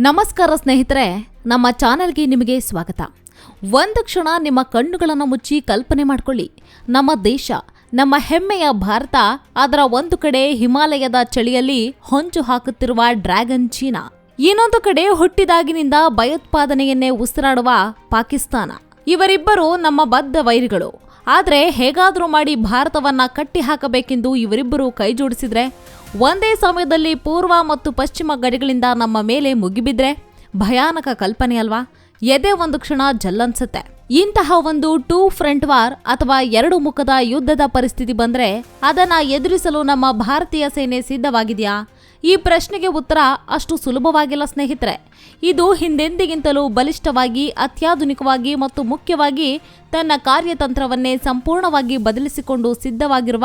ನಮಸ್ಕಾರ ಸ್ನೇಹಿತರೆ, ನಮ್ಮ ಚಾನೆಲ್ಗೆ ನಿಮಗೆ ಸ್ವಾಗತ. ಒಂದು ಕ್ಷಣ ನಿಮ್ಮ ಕಣ್ಣುಗಳನ್ನು ಮುಚ್ಚಿ ಕಲ್ಪನೆ ಮಾಡಿಕೊಳ್ಳಿ. ನಮ್ಮ ದೇಶ, ನಮ್ಮ ಹೆಮ್ಮೆಯ ಭಾರತ, ಅದರ ಒಂದು ಕಡೆ ಹಿಮಾಲಯದ ಚಳಿಯಲ್ಲಿ ಹೊಂಚು ಹಾಕುತ್ತಿರುವ ಡ್ರ್ಯಾಗನ್ ಚೀನಾ. ಇನ್ನೊಂದು ಕಡೆ ಹುಟ್ಟಿದಾಗಿನಿಂದ ಭಯೋತ್ಪಾದನೆಯನ್ನೇ ಉಸಿರಾಡುವ ಪಾಕಿಸ್ತಾನ. ಇವರಿಬ್ಬರು ನಮ್ಮ ಬದ್ಧ ವೈರಿಗಳು. ಆದರೆ ಹೇಗಾದರೂ ಮಾಡಿ ಭಾರತವನ್ನು ಕಟ್ಟಿ ಹಾಕಬೇಕೆಂದು ಇವರಿಬ್ಬರು ಕೈಜೋಡಿಸಿದ್ರೆ, ಒಂದೇ ಸಮಯದಲ್ಲಿ ಪೂರ್ವ ಮತ್ತು ಪಶ್ಚಿಮ ಗಡಿಗಳಿಂದ ನಮ್ಮ ಮೇಲೆ ಮುಗಿಬಿದ್ರೆ ಭಯಾನಕ ಕಲ್ಪನೆ ಅಲ್ವಾ? ಎದೆ ಒಂದು ಕ್ಷಣ ಜಲ್ಲನ್ಸುತ್ತೆ. ಇಂತಹ ಒಂದು ಟೂ ಫ್ರಂಟ್ ವಾರ್ ಅಥವಾ ಎರಡು ಮುಖದ ಯುದ್ಧದ ಪರಿಸ್ಥಿತಿ ಬಂದರೆ ಅದನ್ನು ಎದುರಿಸಲು ನಮ್ಮ ಭಾರತೀಯ ಸೇನೆ ಸಿದ್ಧವಾಗಿದೆಯಾ? ಈ ಪ್ರಶ್ನೆಗೆ ಉತ್ತರ ಅಷ್ಟು ಸುಲಭವಾಗಿಲ್ಲ, ಸ್ನೇಹಿತರೆ. ಇದು ಹಿಂದೆಂದಿಗಿಂತಲೂ ಬಲಿಷ್ಠವಾಗಿ, ಅತ್ಯಾಧುನಿಕವಾಗಿ ಮತ್ತು ಮುಖ್ಯವಾಗಿ ತನ್ನ ಕಾರ್ಯತಂತ್ರವನ್ನೇ ಸಂಪೂರ್ಣವಾಗಿ ಬದಲಿಸಿಕೊಂಡು ಸಿದ್ಧವಾಗಿರುವ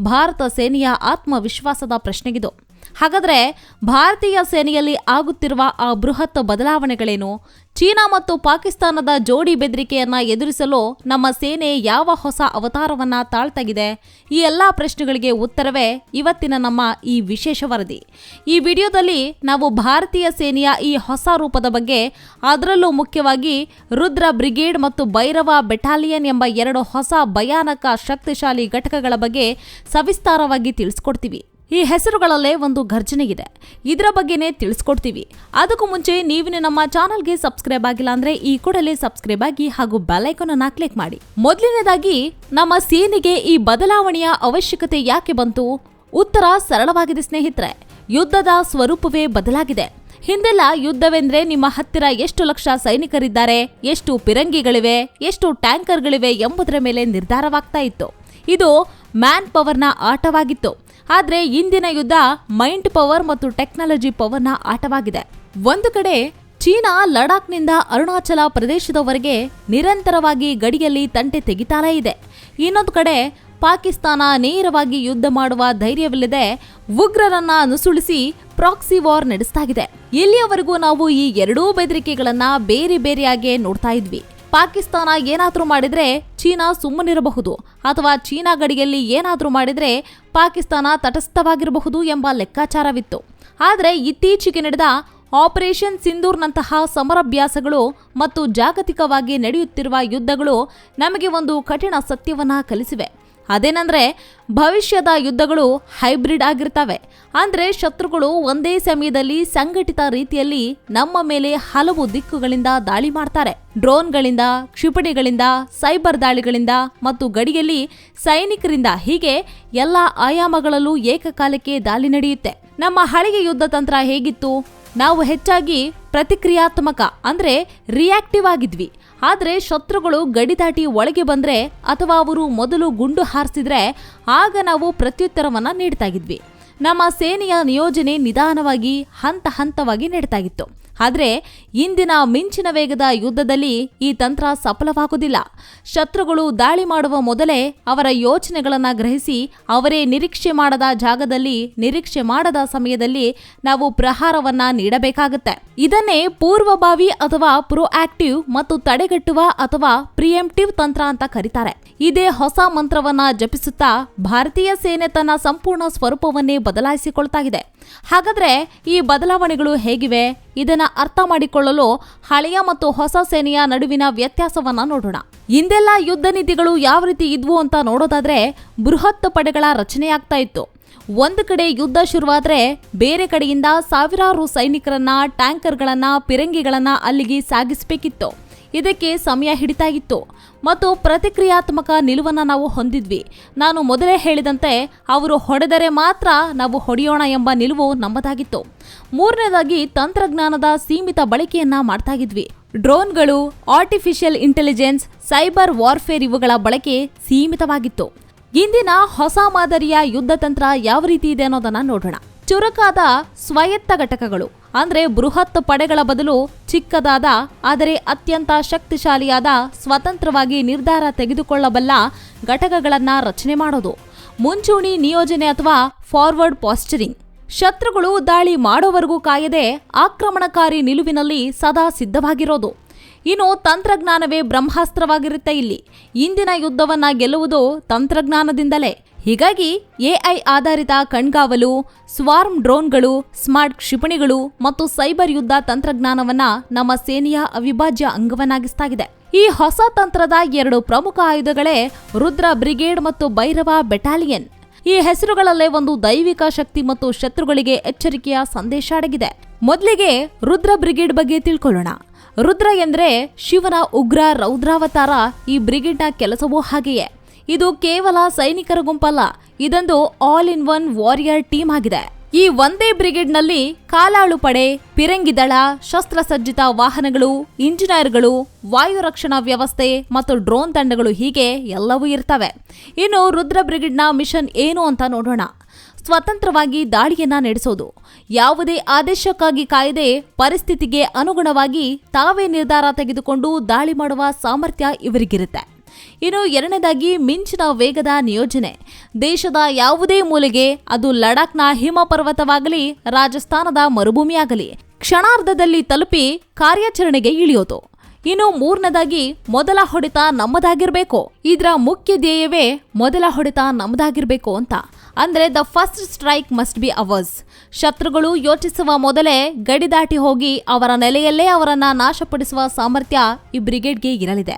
ಭಾರತ ಸೇನೆಯ ಆತ್ಮವಿಶ್ವಾಸದ ಪ್ರಶ್ನೆಗಿದು. ಹಾಗಾದ್ರೆ ಭಾರತೀಯ ಸೇನೆಯಲ್ಲಿ ಆಗುತ್ತಿರುವ ಆ ಬೃಹತ್ ಬದಲಾವಣೆಗಳೇನು? ಚೀನಾ ಮತ್ತು ಪಾಕಿಸ್ತಾನದ ಜೋಡಿ ಬೆದರಿಕೆಯನ್ನು ಎದುರಿಸಲು ನಮ್ಮ ಸೇನೆ ಯಾವ ಹೊಸ ಅವತಾರವನ್ನು ತಾಳ್ತಾಗಿದೆ? ಈ ಎಲ್ಲ ಪ್ರಶ್ನೆಗಳಿಗೆ ಉತ್ತರವೇ ಇವತ್ತಿನ ನಮ್ಮ ಈ ವಿಶೇಷ ವರದಿ. ಈ ವಿಡಿಯೋದಲ್ಲಿ ನಾವು ಭಾರತೀಯ ಸೇನೆಯ ಈ ಹೊಸ ರೂಪದ ಬಗ್ಗೆ, ಅದರಲ್ಲೂ ಮುಖ್ಯವಾಗಿ ರುದ್ರ ಬ್ರಿಗೇಡ್ ಮತ್ತು ಭೈರವ ಬೆಟಾಲಿಯನ್ ಎಂಬ ಎರಡು ಹೊಸ ಭಯಾನಕ ಶಕ್ತಿಶಾಲಿ ಘಟಕಗಳ ಬಗ್ಗೆ ಸವಿಸ್ತಾರವಾಗಿ ತಿಳಿಸ್ಕೊಡ್ತೀವಿ. ಈ ಹೆಸರುಗಳಲ್ಲೇ ಒಂದು ಘರ್ಜನೆ ಇದೆ. ಇದರ ಬಗ್ಗೆನೇ ತಿಳಿಸ್ಕೊಡ್ತೀವಿ. ಅದಕ್ಕೂ ಮುಂಚೆ ನೀವಿನ ನಮ್ಮ ಚಾನಲ್ಗೆ ಸಬ್ಸ್ಕ್ರೈಬ್ ಆಗಿಲ್ಲ ಅಂದ್ರೆ ಈ ಕೂಡಲೇ ಸಬ್ಸ್ಕ್ರೈಬ್ ಆಗಿ ಹಾಗೂ ಬೆಲೈಕನ್ ಅನ್ನ ಕ್ಲಿಕ್ ಮಾಡಿ. ಮೊದಲನೇದಾಗಿ, ನಮ್ಮ ಸೇನೆಗೆ ಈ ಬದಲಾವಣೆಯ ಅವಶ್ಯಕತೆ ಯಾಕೆ ಬಂತು? ಉತ್ತರ ಸರಳವಾಗಿದೆ ಸ್ನೇಹಿತರೆ. ಯುದ್ಧದ ಸ್ವರೂಪವೇ ಬದಲಾಗಿದೆ. ಹಿಂದೆಲ್ಲ ಯುದ್ಧವೆಂದ್ರೆ ನಿಮ್ಮ ಹತ್ತಿರ ಎಷ್ಟು ಲಕ್ಷ ಸೈನಿಕರಿದ್ದಾರೆ, ಎಷ್ಟು ಪಿರಂಗಿಗಳಿವೆ, ಎಷ್ಟು ಟ್ಯಾಂಕರ್ಗಳಿವೆ ಎಂಬುದರ ಮೇಲೆ ನಿರ್ಧಾರವಾಗ್ತಾ ಇತ್ತು. ಇದು ಮ್ಯಾನ್ ಪವರ್ನ ಆಟವಾಗಿತ್ತು. ಆದ್ರೆ ಇಂದಿನ ಯುದ್ಧ ಮೈಂಡ್ ಪವರ್ ಮತ್ತು ಟೆಕ್ನಾಲಜಿ ಪವರ್ನ ಆಟವಾಗಿದೆ. ಒಂದು ಕಡೆ ಚೀನಾ ಲಡಾಖ್ನಿಂದ ಅರುಣಾಚಲ ಪ್ರದೇಶದವರೆಗೆ ನಿರಂತರವಾಗಿ ಗಡಿಯಲ್ಲಿ ತಂಟೆ ತೆಗಿತಾನೇ ಇದೆ. ಇನ್ನೊಂದು ಕಡೆ ಪಾಕಿಸ್ತಾನ ನೇರವಾಗಿ ಯುದ್ಧ ಮಾಡುವ ಧೈರ್ಯವಿಲ್ಲದೆ ಉಗ್ರರನ್ನ ನುಸುಳಿಸಿ ಪ್ರಾಕ್ಸಿ ವಾರ್ ನಡೆಸ್ತಾಗಿದೆ ಇಲ್ಲಿಯವರೆಗೂ ನಾವು ಈ ಎರಡೂ ಬೆದರಿಕೆಗಳನ್ನ ಬೇರೆ ಬೇರೆಯಾಗಿ ನೋಡ್ತಾ ಇದ್ವಿ. ಪಾಕಿಸ್ತಾನ ಏನಾದರೂ ಮಾಡಿದರೆ ಚೀನಾ ಸುಮ್ಮನಿರಬಹುದು ಅಥವಾ ಚೀನಾ ಗಡಿಯಲ್ಲಿ ಏನಾದರೂ ಮಾಡಿದರೆ ಪಾಕಿಸ್ತಾನ ತಟಸ್ಥವಾಗಿರಬಹುದು ಎಂಬ ಲೆಕ್ಕಾಚಾರವಿತ್ತು. ಆದರೆ ಇತ್ತೀಚೆಗೆ ನಡೆದ ಆಪರೇಷನ್ ಸಿಂಧೂರ್ನಂತಹ ಸಮರಭ್ಯಾಸಗಳು ಮತ್ತು ಜಾಗತಿಕವಾಗಿ ನಡೆಯುತ್ತಿರುವ ಯುದ್ಧಗಳು ನಮಗೆ ಒಂದು ಕಠಿಣ ಸತ್ಯವನ್ನು ಕಲಿಸಿವೆ. ಅದೇನಂದ್ರೆ ಭವಿಷ್ಯದ ಯುದ್ಧಗಳು ಹೈಬ್ರಿಡ್ ಆಗಿರ್ತವೆ. ಅಂದ್ರೆ ಶತ್ರುಗಳು ಒಂದೇ ಸಮಯದಲ್ಲಿ ಸಂಘಟಿತ ರೀತಿಯಲ್ಲಿ ನಮ್ಮ ಮೇಲೆ ಹಲವು ದಿಕ್ಕುಗಳಿಂದ ದಾಳಿ ಮಾಡ್ತಾರೆ. ಡ್ರೋನ್ಗಳಿಂದ, ಕ್ಷಿಪಣಿಗಳಿಂದ, ಸೈಬರ್ ದಾಳಿಗಳಿಂದ ಮತ್ತು ಗಡಿಯಲ್ಲಿ ಸೈನಿಕರಿಂದ ಹೀಗೆ ಎಲ್ಲ ಆಯಾಮಗಳಲ್ಲೂ ಏಕಕಾಲಕ್ಕೆ ದಾಳಿ ನಡೆಯುತ್ತೆ. ನಮ್ಮ ಹಳೆಯ ಯುದ್ಧ ತಂತ್ರ ಹೇಗಿತ್ತು? ನಾವು ಹೆಚ್ಚಾಗಿ ಪ್ರತಿಕ್ರಿಯಾತ್ಮಕ, ಅಂದರೆ ರಿಯಾಕ್ಟಿವ್ ಆಗಿದ್ವಿ. ಆದರೆ ಶತ್ರುಗಳು ಗಡಿ ದಾಟಿ ಒಳಗೆ ಬಂದರೆ ಅಥವಾ ಅವರು ಮೊದಲು ಗುಂಡು ಹಾರಿಸಿದ್ರೆ ಆಗ ನಾವು ಪ್ರತ್ಯುತ್ತರವನ್ನು ನೀಡ್ತಾಗಿದ್ವಿ ನಮ್ಮ ಸೇನೆಯ ನಿಯೋಜನೆ ನಿಧಾನವಾಗಿ, ಹಂತ ಹಂತವಾಗಿ ನಡೀತಾಗಿತ್ತು ಆದರೆ ಇಂದಿನ ಮಿಂಚಿನ ವೇಗದ ಯುದ್ಧದಲ್ಲಿ ಈ ತಂತ್ರ ಸಫಲವಾಗುವುದಿಲ್ಲ. ಶತ್ರುಗಳು ದಾಳಿ ಮಾಡುವ ಮೊದಲೇ ಅವರ ಯೋಚನೆಗಳನ್ನು ಗ್ರಹಿಸಿ ಅವರೇ ನಿರೀಕ್ಷೆ ಮಾಡದ ಜಾಗದಲ್ಲಿ ನಿರೀಕ್ಷೆ ಮಾಡದ ಸಮಯದಲ್ಲಿ ನಾವು ಪ್ರಹಾರವನ್ನ ನೀಡಬೇಕಾಗುತ್ತೆ. ಇದನ್ನೇ ಪೂರ್ವಭಾವಿ ಅಥವಾ ಪ್ರೊಆಕ್ಟಿವ್ ಮತ್ತು ತಡೆಗಟ್ಟುವ ಅಥವಾ ಪ್ರಿಯಂಪ್ಟಿವ್ ತಂತ್ರ ಅಂತ ಕರೀತಾರೆ. ಇದೇ ಹೊಸ ಮಂತ್ರವನ್ನ ಜಪಿಸುತ್ತಾ ಭಾರತೀಯ ಸೇನೆ ತನ್ನ ಸಂಪೂರ್ಣ ಸ್ವರೂಪವನ್ನೇ ಬದಲಾಯಿಸಿಕೊಳ್ತಾ ಇದೆ. ಹಾಗಾದ್ರೆ ಈ ಬದಲಾವಣೆಗಳು ಹೇಗಿವೆ? ಇದನ್ನ ಅರ್ಥ ಮಾಡಿಕೊಳ್ಳಲು ಹಳೆಯ ಮತ್ತು ಹೊಸ ಸೇನೆಯ ನಡುವಿನ ವ್ಯತ್ಯಾಸವನ್ನ ನೋಡೋಣ. ಹಿಂದೆಲ್ಲ ಯುದ್ಧ ನೀತಿಗಳು ಯಾವ ರೀತಿ ಇದ್ವು ಅಂತ ನೋಡೋದಾದ್ರೆ ಬೃಹತ್ ಪಡೆಗಳ ರಚನೆಯಾಗ್ತಾ ಇತ್ತು. ಒಂದು ಕಡೆ ಯುದ್ಧ ಶುರುವಾದ್ರೆ ಬೇರೆ ಕಡೆಯಿಂದ ಸಾವಿರಾರು ಸೈನಿಕರನ್ನ, ಟ್ಯಾಂಕರ್ಗಳನ್ನ, ಪಿರಂಗಿಗಳನ್ನ ಅಲ್ಲಿಗೆ ಸಾಗಿಸಬೇಕಿತ್ತು. ಇದಕ್ಕೆ ಸಮಯ ಹಿಡಿತಾಗಿತ್ತು. ಮತ್ತು ಪ್ರತಿಕ್ರಿಯಾತ್ಮಕ ನಿಲುವನ್ನು ನಾವು ಹೊಂದಿದ್ವಿ. ನಾನು ಮೊದಲೇ ಹೇಳಿದಂತೆ ಅವರು ಹೊಡೆದರೆ ಮಾತ್ರ ನಾವು ಹೊಡೆಯೋಣ ಎಂಬ ನಿಲುವು ನಮ್ಮದಾಗಿತ್ತು. ಮೂರನೇದಾಗಿ ತಂತ್ರಜ್ಞಾನದ ಸೀಮಿತ ಬಳಕೆಯನ್ನ ಮಾಡ್ತಾಗಿದ್ವಿ ಡ್ರೋನ್ಗಳು ಆರ್ಟಿಫಿಷಿಯಲ್ ಇಂಟೆಲಿಜೆನ್ಸ್ ಸೈಬರ್ ವಾರ್ಫೇರ್ ಇವುಗಳ ಬಳಕೆ ಸೀಮಿತವಾಗಿತ್ತು. ಇಂದಿನ ಹೊಸ ಮಾದರಿಯ ಯುದ್ಧ ತಂತ್ರ ಯಾವ ರೀತಿ ಇದೆ ಅನ್ನೋದನ್ನ ನೋಡೋಣ. ಚುರುಕಾದ ಸ್ವಾಯತ್ತ ಘಟಕಗಳು. ಅಂದ್ರೆ ಬೃಹತ್ ಪಡೆಗಳ ಬದಲು ಚಿಕ್ಕದಾದ, ಆದರೆ ಅತ್ಯಂತ ಶಕ್ತಿಶಾಲಿಯಾದ, ಸ್ವತಂತ್ರವಾಗಿ ನಿರ್ಧಾರ ತೆಗೆದುಕೊಳ್ಳಬಲ್ಲ ಘಟಕಗಳನ್ನು ರಚನೆ ಮಾಡೋದು. ಮುಂಚೂಣಿ ನಿಯೋಜನೆ ಅಥವಾ ಫಾರ್ವರ್ಡ್ ಪಾಸ್ಚರಿಂಗ್ ಶತ್ರುಗಳು ದಾಳಿ ಮಾಡೋವರೆಗೂ ಕಾಯದೆ ಆಕ್ರಮಣಕಾರಿ ನಿಲುವಿನಲ್ಲಿ ಸದಾ ಸಿದ್ಧವಾಗಿರೋದು. ಇನ್ನು ತಂತ್ರಜ್ಞಾನವೇ ಬ್ರಹ್ಮಾಸ್ತ್ರವಾಗಿರುತ್ತೆ ಇಲ್ಲಿ. ಇಂದಿನ ಯುದ್ಧವನ್ನ ಗೆಲ್ಲುವುದು ತಂತ್ರಜ್ಞಾನದಿಂದಲೇ. ಹೀಗಾಗಿ ಎಐ ಆಧಾರಿತ ಕಣ್ಗಾವಲು, ಸ್ವಾರ್ಮ್ ಡ್ರೋನ್ಗಳು, ಸ್ಮಾರ್ಟ್ ಕ್ಷಿಪಣಿಗಳು ಮತ್ತು ಸೈಬರ್ ಯುದ್ಧ ತಂತ್ರಜ್ಞಾನವನ್ನ ನಮ್ಮ ಸೇನೆಯ ಅವಿಭಾಜ್ಯ ಅಂಗವನ್ನಾಗಿಸ್ತಾಗಿದೆ. ಈ ಹೊಸ ತಂತ್ರದ ಎರಡು ಪ್ರಮುಖ ಆಯುಧಗಳೇ ರುದ್ರ ಬ್ರಿಗೇಡ್ ಮತ್ತು ಭೈರವ ಬೆಟಾಲಿಯನ್. ಈ ಹೆಸರುಗಳಲ್ಲೇ ಒಂದು ದೈವಿಕ ಶಕ್ತಿ ಮತ್ತು ಶತ್ರುಗಳಿಗೆ ಎಚ್ಚರಿಕೆಯ ಸಂದೇಶ ಅಡಗಿದೆ. ಮೊದಲಿಗೆ ರುದ್ರ ಬ್ರಿಗೇಡ್ ಬಗ್ಗೆ ತಿಳ್ಕೊಳ್ಳೋಣ. ರುದ್ರ ಎಂದರೆ ಶಿವನ ಉಗ್ರ ರೌದ್ರಾವತಾರ ಈ ಬ್ರಿಗೇಡ್ನ ಕೆಲಸವೂ ಹಾಗೆಯೇ. ಇದು ಕೇವಲ ಸೈನಿಕರ ಗುಂಪಲ್ಲ, ಇದೊಂದು all in one warrior team ಆಗಿದೆ. ಈ ಒಂದೇ ಬ್ರಿಗೇಡ್ನಲ್ಲಿ ಕಾಲಾಳು ಪಡೆ, ಪಿರಂಗಿ ದಳ, ಶಸ್ತ್ರಸಜ್ಜಿತ ವಾಹನಗಳು, ಇಂಜಿನಿಯರ್ಗಳು, ವಾಯು ರಕ್ಷಣಾ ವ್ಯವಸ್ಥೆ ಮತ್ತು ಡ್ರೋನ್ ತಂಡಗಳು ಹೀಗೆ ಎಲ್ಲವೂ ಇರ್ತವೆ. ಇನ್ನು ರುದ್ರ ಬ್ರಿಗೇಡ್ನ ಮಿಷನ್ ಏನು ಅಂತ ನೋಡೋಣ. ಸ್ವತಂತ್ರವಾಗಿ ದಾಳಿಯನ್ನ ನಡೆಸೋದು. ಯಾವುದೇ ಆದೇಶಕ್ಕಾಗಿ ಕಾಯದೆ ಪರಿಸ್ಥಿತಿಗೆ ಅನುಗುಣವಾಗಿ ತಾವೇ ನಿರ್ಧಾರ ತೆಗೆದುಕೊಂಡು ದಾಳಿ ಮಾಡುವ ಸಾಮರ್ಥ್ಯ ಇವರಿಗಿರುತ್ತೆ. ಇನ್ನು ಎರಡನೇದಾಗಿ ಮಿಂಚಿನ ವೇಗದ ನಿಯೋಜನೆ. ದೇಶದ ಯಾವುದೇ ಮೂಲೆಗೆ ಅದು ಲಡಾಖ್ನ ಹಿಮ ಪರ್ವತವಾಗಲಿ ರಾಜಸ್ಥಾನದ ಮರುಭೂಮಿಯಾಗಲಿ, ಕ್ಷಣಾರ್ಧದಲ್ಲಿ ತಲುಪಿ ಕಾರ್ಯಾಚರಣೆಗೆ ಇಳಿಯೋದು. ಇನ್ನು ಮೂರನೇದಾಗಿ ಮೊದಲ ಹೊಡೆತ ನಮ್ಮದಾಗಿರ್ಬೇಕು. ಇದರ ಮುಖ್ಯ ಧ್ಯೇಯವೇ ಮೊದಲ ಹೊಡೆತ ನಮ್ಮದಾಗಿರ್ಬೇಕು ಅಂತ. ಅಂದ್ರೆ the first strike must be ours ಶತ್ರುಗಳು ಯೋಚಿಸುವ ಮೊದಲೇ ಗಡಿ ದಾಟಿ ಹೋಗಿ ಅವರ ನೆಲೆಯಲ್ಲೇ ಅವರನ್ನ ನಾಶಪಡಿಸುವ ಸಾಮರ್ಥ್ಯ ಈ ಬ್ರಿಗೇಡ್ಗೆ ಇರಲಿದೆ.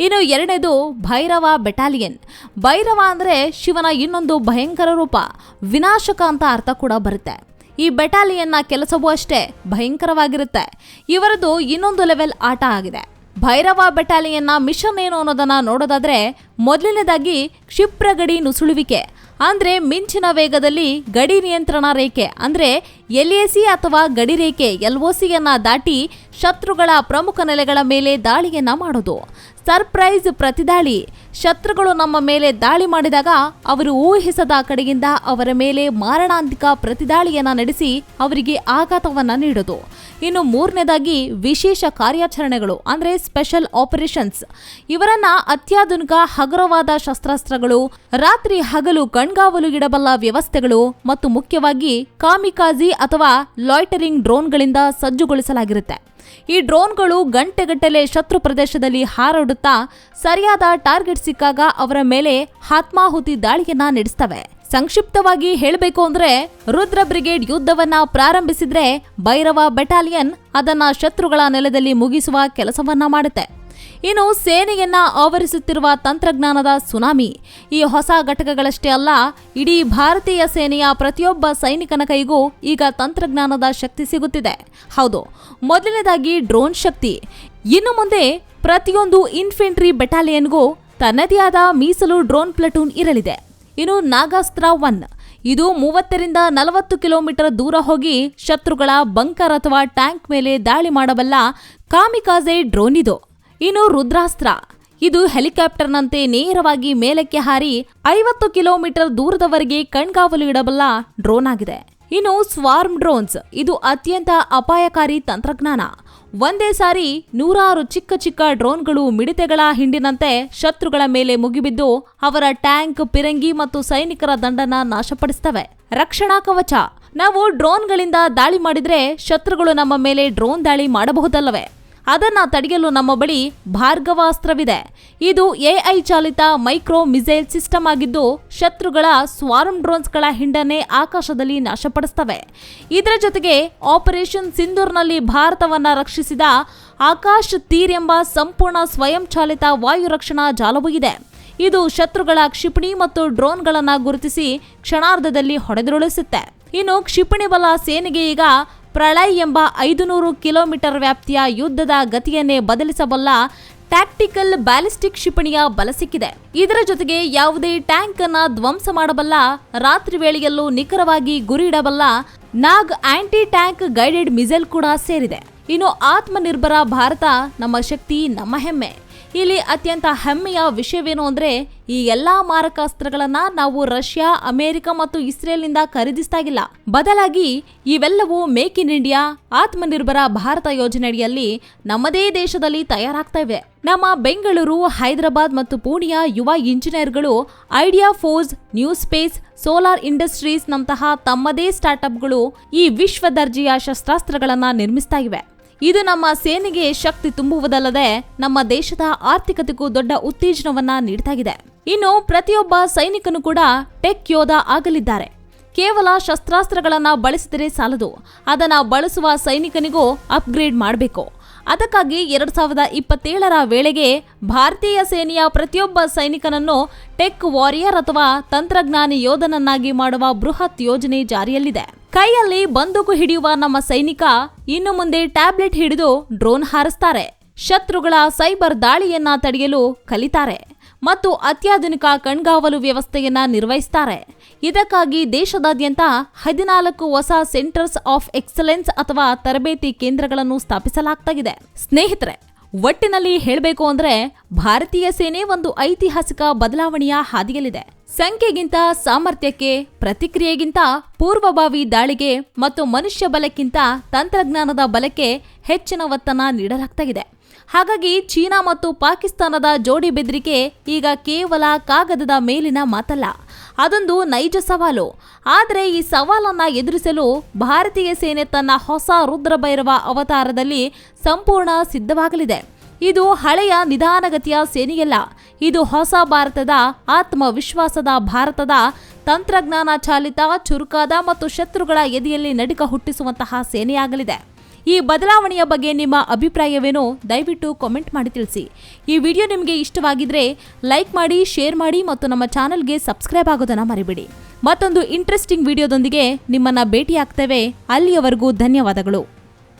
ಇನ್ನು ಎರಡನೇದು ಭೈರವ ಬೆಟಾಲಿಯನ್ ಭೈರವ ಅಂದ್ರೆ ಶಿವನ ಇನ್ನೊಂದು ಭಯಂಕರ ರೂಪ, ವಿನಾಶಕ ಅಂತ ಅರ್ಥ ಕೂಡ ಬರುತ್ತೆ. ಈ ಬೆಟಾಲಿಯನ್ನ ಕೆಲಸವೂ ಅಷ್ಟೇ ಭಯಂಕರವಾಗಿರುತ್ತೆ. ಇವರದು ಇನ್ನೊಂದು ಲೆವೆಲ್ ಆಟ ಆಗಿದೆ. ಭೈರವ ಬೆಟಾಲಿಯನ್ನ ಮಿಷನ್ ಏನು ಅನ್ನೋದನ್ನ ನೋಡೋದಾದ್ರೆ, ಮೊದಲನೇದಾಗಿ ಕ್ಷಿಪ್ರ ಗಡಿ ನುಸುಳುವಿಕೆ, ಅಂದ್ರೆ ಮಿಂಚಿನ ವೇಗದಲ್ಲಿ ಗಡಿ ನಿಯಂತ್ರಣ ರೇಖೆ, ಅಂದ್ರೆ ಸಿ ಅಥವಾ ಗಡಿ ರೇಖೆ ಎಲ್ಒಸಿಯನ್ನ ದಾಟಿ ಶತ್ರುಗಳ ಪ್ರಮುಖ ನೆಲೆಗಳ ಮೇಲೆ ದಾಳಿಯನ್ನ ಮಾಡೋದು. ಸರ್ಪ್ರೈಸ್ ಪ್ರತಿದಾಳಿ ಶತ್ರುಗಳು ನಮ್ಮ ಮೇಲೆ ದಾಳಿ ಮಾಡಿದಾಗ ಅವರು ಊಹಿಸದ ಕಡೆಯಿಂದ ಅವರ ಮೇಲೆ ಮಾರಣಾಂತಿಕ ಪ್ರತಿದಾಳಿಯನ್ನ ನಡೆಸಿ ಅವರಿಗೆ ಆಘಾತವನ್ನ ನೀಡೋದು. ಇನ್ನು ಮೂರನೇದಾಗಿ ವಿಶೇಷ ಕಾರ್ಯಾಚರಣೆಗಳು, ಅಂದ್ರೆ ಸ್ಪೆಷಲ್ ಆಪರೇಷನ್ಸ್. ಇವರನ್ನ ಅತ್ಯಾಧುನಿಕ ಹಗುರವಾದ ಶಸ್ತ್ರಾಸ್ತ್ರಗಳು, ರಾತ್ರಿ ಹಗಲು ಕಣ್ಗಾವಲು ಇಡಬಲ್ಲ ವ್ಯವಸ್ಥೆಗಳು ಮತ್ತು ಮುಖ್ಯವಾಗಿ ಕಾಮಿಕಾಜಿ ಅಥವಾ ಲಾಯ್ಟರಿಂಗ್ ಡ್ರೋನ್ಗಳಿಂದ ಸಜ್ಜುಗೊಳಿಸಲಾಗಿರುತ್ತೆ. ಈ ಡ್ರೋನ್ಗಳು ಗಂಟೆಗಟ್ಟಲೆ ಶತ್ರು ಪ್ರದೇಶದಲ್ಲಿ ಹಾರಾಡುತ್ತಾ ಸರಿಯಾದ ಟಾರ್ಗೆಟ್ ಸಿಕ್ಕಾಗ ಅವರ ಮೇಲೆ ಆತ್ಮಾಹುತಿ ದಾಳಿಯನ್ನ ನಡೆಸ್ತವೆ. ಸಂಕ್ಷಿಪ್ತವಾಗಿ ಹೇಳಬೇಕು ಅಂದ್ರೆ, ರುದ್ರ ಬ್ರಿಗೇಡ್ ಯುದ್ಧವನ್ನ ಪ್ರಾರಂಭಿಸಿದ್ರೆ ಭೈರವ ಬೆಟಾಲಿಯನ್ ಅದನ್ನ ಶತ್ರುಗಳ ನೆಲದಲ್ಲಿ ಮುಗಿಸುವ ಕೆಲಸವನ್ನ ಮಾಡುತ್ತೆ. ಇನ್ನು ಸೇನೆಯನ್ನ ಆವರಿಸುತ್ತಿರುವ ತಂತ್ರಜ್ಞಾನದ ಸುನಾಮಿ, ಈ ಹೊಸ ಘಟಕಗಳಷ್ಟೇ ಅಲ್ಲ, ಇಡೀ ಭಾರತೀಯ ಸೇನೆಯ ಪ್ರತಿಯೊಬ್ಬ ಸೈನಿಕನ ಕೈಗೂ ಈಗ ತಂತ್ರಜ್ಞಾನದ ಶಕ್ತಿ ಸಿಗುತ್ತಿದೆ. ಹೌದು, ಮೊದಲನೇದಾಗಿ ಡ್ರೋನ್ ಶಕ್ತಿ. ಇನ್ನು ಮುಂದೆ ಪ್ರತಿಯೊಂದು ಇನ್ಫೆಂಟ್ರಿ ಬೆಟಾಲಿಯನ್ಗೂ ತನ್ನದೇ ಆದ ಮೀಸಲು ಡ್ರೋನ್ ಪ್ಲಟೂನ್ ಇರಲಿದೆ. ಇನ್ನು ನಾಗಾಸ್ತ್ರ ಒನ್. ಇದು ಮೂವತ್ತರಿಂದ ನಲವತ್ತು ಕಿಲೋಮೀಟರ್ ದೂರ ಹೋಗಿ ಶತ್ರುಗಳ ಬಂಕರ್ ಅಥವಾ ಟ್ಯಾಂಕ್ ಮೇಲೆ ದಾಳಿ ಮಾಡಬಲ್ಲ ಕಾಮಿಕಾಜೆ ಡ್ರೋನ್ ಇದು. ಇನ್ನು ರುದ್ರಾಸ್ತ್ರ. ಇದು ಹೆಲಿಕಾಪ್ಟರ್ನಂತೆ ನೇರವಾಗಿ ಮೇಲಕ್ಕೆ ಹಾರಿ ಐವತ್ತು ಕಿಲೋಮೀಟರ್ ದೂರದವರೆಗೆ ಕಣ್ಗಾವಲು ಇಡಬಲ್ಲ ಡ್ರೋನ್ ಆಗಿದೆ. ಇನ್ನು ಸ್ವಾರ್ಮ್ ಡ್ರೋನ್ಸ್, ಇದು ಅತ್ಯಂತ ಅಪಾಯಕಾರಿ ತಂತ್ರಜ್ಞಾನ. ಒಂದೇ ಸಾರಿ ನೂರಾರು ಚಿಕ್ಕ ಚಿಕ್ಕ ಡ್ರೋನ್ಗಳು ಮಿಡಿತೆಗಳ ಹಿಂಡಿನಂತೆ ಶತ್ರುಗಳ ಮೇಲೆ ಮುಗಿಬಿದ್ದು ಅವರ ಟ್ಯಾಂಕ್ ಪಿರಂಗಿ ಮತ್ತು ಸೈನಿಕರ ದಂಡನ ನಾಶಪಡಿಸ್ತವೆ ರಕ್ಷಣಾ ಕವಚ. ನಾವು ಡ್ರೋನ್ಗಳಿಂದ ದಾಳಿ ಮಾಡಿದ್ರೆ ಶತ್ರುಗಳು ನಮ್ಮ ಮೇಲೆ ಡ್ರೋನ್ ದಾಳಿ ಮಾಡಬಹುದಲ್ಲವೇ? ಅದನ್ನ ತಡೆಯಲು ನಮ್ಮ ಬಳಿ ಭಾರ್ಗವಾಸ್ತ್ರವಿದೆ. ಇದು ಎಐ ಚಾಲಿತ ಮೈಕ್ರೋ ಮಿಸೈಲ್ ಸಿಸ್ಟಮ್ ಆಗಿದ್ದು, ಶತ್ರುಗಳ ಸ್ವಾರಂ ಡ್ರೋನ್ಸ್ಗಳ ಹಿಂಡನೆ ಆಕಾಶದಲ್ಲಿ ನಾಶಪಡಿಸ್ತವೆ. ಇದರ ಜೊತೆಗೆ ಆಪರೇಷನ್ ಸಿಂಧೂರ್ನಲ್ಲಿ ಭಾರತವನ್ನು ರಕ್ಷಿಸಿದ ಆಕಾಶ್ ತೀರ್ ಎಂಬ ಸಂಪೂರ್ಣ ಸ್ವಯಂಚಾಲಿತ ವಾಯು ರಕ್ಷಣಾ ಜಾಲವೂ ಇದೆ. ಇದು ಶತ್ರುಗಳ ಕ್ಷಿಪಣಿ ಮತ್ತು ಡ್ರೋನ್ಗಳನ್ನು ಗುರುತಿಸಿ ಕ್ಷಣಾರ್ಧದಲ್ಲಿ ಹೊಡೆದುರುಳಿಸುತ್ತೆ. ಇನ್ನು ಕ್ಷಿಪಣಿ ಬಲ ಸೇನೆಗೆ ಈಗ ಪ್ರಳಯ್ ಎಂಬ ಐದುನೂರು ಕಿಲೋಮೀಟರ್ ವ್ಯಾಪ್ತಿಯ ಯುದ್ಧದ ಗತಿಯನ್ನೇ ಬದಲಿಸಬಲ್ಲ ಟ್ಯಾಕ್ಟಿಕಲ್ ಬ್ಯಾಲಿಸ್ಟಿಕ್ ಕ್ಷಿಪಣಿಯ ಬಲ ಸಿಕ್ಕಿದೆ. ಇದರ ಜೊತೆಗೆ ಯಾವುದೇ ಟ್ಯಾಂಕ್ ಅನ್ನ ಧ್ವಂಸ ಮಾಡಬಲ್ಲ, ರಾತ್ರಿ ವೇಳೆಯಲ್ಲೂ ನಿಖರವಾಗಿ ಗುರಿಯಿಡಬಲ್ಲ Nag anti tank guided missile ಕೂಡ ಸೇರಿದೆ. ಇನ್ನು ಆತ್ಮನಿರ್ಭರ ಭಾರತ, ನಮ್ಮ ಶಕ್ತಿ, ನಮ್ಮ ಹೆಮ್ಮೆ. ಇಲ್ಲಿ ಅತ್ಯಂತ ಹೆಮ್ಮೆಯ ವಿಷಯವೇನು ಅಂದರೆ ಈ ಎಲ್ಲ ಮಾರಕಾಸ್ತ್ರಗಳನ್ನು ನಾವು ರಷ್ಯಾ, ಅಮೆರಿಕ ಮತ್ತು ಇಸ್ರೇಲ್ನಿಂದ ಖರೀದಿಸ್ತಾಗಿಲ್ಲ ಬದಲಾಗಿ ಇವೆಲ್ಲವೂ make in India, Atmanirbhar Bharat ಯೋಜನೆಯಡಿಯಲ್ಲಿ ನಮ್ಮದೇ ದೇಶದಲ್ಲಿ ತಯಾರಾಗ್ತಾ ಇವೆ. ನಮ್ಮ ಬೆಂಗಳೂರು, ಹೈದರಾಬಾದ್ ಮತ್ತು ಪುಣೆಯ ಯುವ ಇಂಜಿನಿಯರ್ಗಳು idea force, new space, solar industries ನಂತಹ ತಮ್ಮದೇ ಸ್ಟಾರ್ಟ್ಅಪ್ಗಳು ಈ ವಿಶ್ವ ದರ್ಜೆಯ ಶಸ್ತ್ರಾಸ್ತ್ರಗಳನ್ನು ನಿರ್ಮಿಸ್ತಾ ಇವೆ. ಇದು ನಮ್ಮ ಸೇನೆಗೆ ಶಕ್ತಿ ತುಂಬುವುದಲ್ಲದೆ ನಮ್ಮ ದೇಶದ ಆರ್ಥಿಕತೆಗೂ ದೊಡ್ಡ ಉತ್ತೇಜನವನ್ನ ನೀಡ್ತಾಗಿದೆ. ಇನ್ನು ಪ್ರತಿಯೊಬ್ಬ ಸೈನಿಕನು ಕೂಡ ಟೆಕ್ ಯೋಧ ಆಗಲಿದ್ದಾರೆ. ಕೇವಲ ಶಸ್ತ್ರಾಸ್ತ್ರಗಳನ್ನು ಬಳಸಿದರೆ ಸಾಲದು. ಅದನ್ನು ಬಳಸುವ ಸೈನಿಕನಿಗೂ ಅಪ್ಗ್ರೇಡ್ ಮಾಡಬೇಕು. ಅದಕ್ಕಾಗಿ ಎರಡು ಸಾವಿರದ ಇಪ್ಪತ್ತೇಳರ ವೇಳೆಗೆ ಭಾರತೀಯ ಸೇನೆಯ ಪ್ರತಿಯೊಬ್ಬ ಸೈನಿಕನನ್ನು ಟೆಕ್ ವಾರಿಯರ್ ಅಥವಾ ತಂತ್ರಜ್ಞಾನಿ ಯೋಧನನ್ನಾಗಿ ಮಾಡುವ ಬೃಹತ್ ಯೋಜನೆ ಜಾರಿಯಲ್ಲಿದೆ. ಕೈಯಲ್ಲಿ ಬಂದೂಕು ಹಿಡಿಯುವ ನಮ್ಮ ಸೈನಿಕ ಇನ್ನು ಮುಂದೆ ಟ್ಯಾಬ್ಲೆಟ್ ಹಿಡಿದು ಡ್ರೋನ್ ಹಾರಿಸ್ತಾರೆ. ಶತ್ರುಗಳ ಸೈಬರ್ ದಾಳಿಯನ್ನ ತಡೆಯಲು ಕಲಿತಾರೆ ಮತ್ತು ಅತ್ಯಾಧುನಿಕ ಕಣ್ಗಾವಲು ವ್ಯವಸ್ಥೆಯನ್ನ ನಿರ್ವಹಿಸ್ತಾರೆ. ಇದಕ್ಕಾಗಿ ದೇಶದಾದ್ಯಂತ ಹದಿನಾಲ್ಕು ಹೊಸ ಸೆಂಟರ್ಸ್ ಆಫ್ ಎಕ್ಸಲೆನ್ಸ್ ಅಥವಾ ತರಬೇತಿ ಕೇಂದ್ರಗಳನ್ನು ಸ್ಥಾಪಿಸಲಾಗ್ತಾಗಿದೆ. ಸ್ನೇಹಿತರೆ, ಒಟ್ಟಿನಲ್ಲಿ ಹೇಳಬೇಕು ಅಂದ್ರೆ ಭಾರತೀಯ ಸೇನೆ ಒಂದು ಐತಿಹಾಸಿಕ ಬದಲಾವಣೆಯ ಹಾದಿಯಲ್ಲಿದೆ. ಸಂಖ್ಯೆಗಿಂತ ಸಾಮರ್ಥ್ಯಕ್ಕೆ, ಪ್ರತಿಕ್ರಿಯೆಗಿಂತ ಪೂರ್ವಭಾವಿ ದಾಳಿಗೆ ಮತ್ತು ಮನುಷ್ಯ ಬಲಕ್ಕಿಂತ ತಂತ್ರಜ್ಞಾನದ ಬಲಕ್ಕೆ ಹೆಚ್ಚಿನ ಒತ್ತನ ನೀಡಲಾಗ್ತಾಗಿದೆ. ಹಾಗಾಗಿ ಚೀನಾ ಮತ್ತು ಪಾಕಿಸ್ತಾನದ ಜೋಡಿ ಬೆದರಿಕೆ ಈಗ ಕೇವಲ ಕಾಗದದ ಮೇಲಿನ ಮಾತಲ್ಲ, ಅದೊಂದು ನೈಜ ಸವಾಲು. ಆದರೆ ಈ ಸವಾಲನ್ನು ಎದುರಿಸಲು ಭಾರತೀಯ ಸೇನೆ ತನ್ನ ಹೊಸ ರುದ್ರಭೈರವ ಅವತಾರದಲ್ಲಿ ಸಂಪೂರ್ಣ ಸಿದ್ಧವಾಗಲಿದೆ. ಇದು ಹಳೆಯ ನಿಧಾನಗತಿಯ ಸೇನೆಯಲ್ಲ ಇದು ಹೊಸ ಭಾರತದ ಆತ್ಮವಿಶ್ವಾಸದ ಭಾರತದ ತಂತ್ರಜ್ಞಾನ ಚಾಲಿತ, ಚುರುಕಾದ ಮತ್ತು ಶತ್ರುಗಳ ಎದೆಯಲ್ಲಿ ನಡುಕ ಹುಟ್ಟಿಸುವಂತಹ ಸೇನೆಯಾಗಲಿದೆ. ಈ ಬದಲಾವಣೆಯ ಬಗ್ಗೆ ನಿಮ್ಮ ಅಭಿಪ್ರಾಯವೇನು? ದಯವಿಟ್ಟು ಕಾಮೆಂಟ್ ಮಾಡಿ ತಿಳಿಸಿ. ಈ ವಿಡಿಯೋ ನಿಮಗೆ ಇಷ್ಟವಾಗಿದ್ರೆ ಲೈಕ್ ಮಾಡಿ ಶೇರ್ ಮಾಡಿ ಮತ್ತು ನಮ್ಮ ಚಾನಲ್ಗೆ ಸಬ್ಸ್ಕ್ರೈಬ್ ಆಗೋದನ್ನು ಮರಿಬೇಡಿ. ಮತ್ತೊಂದು ಇಂಟ್ರೆಸ್ಟಿಂಗ್ ವಿಡಿಯೋದೊಂದಿಗೆ ನಿಮ್ಮನ್ನು ಭೇಟಿಯಾಗ್ತೇವೆ. ಅಲ್ಲಿಯವರೆಗೂ ಧನ್ಯವಾದಗಳು.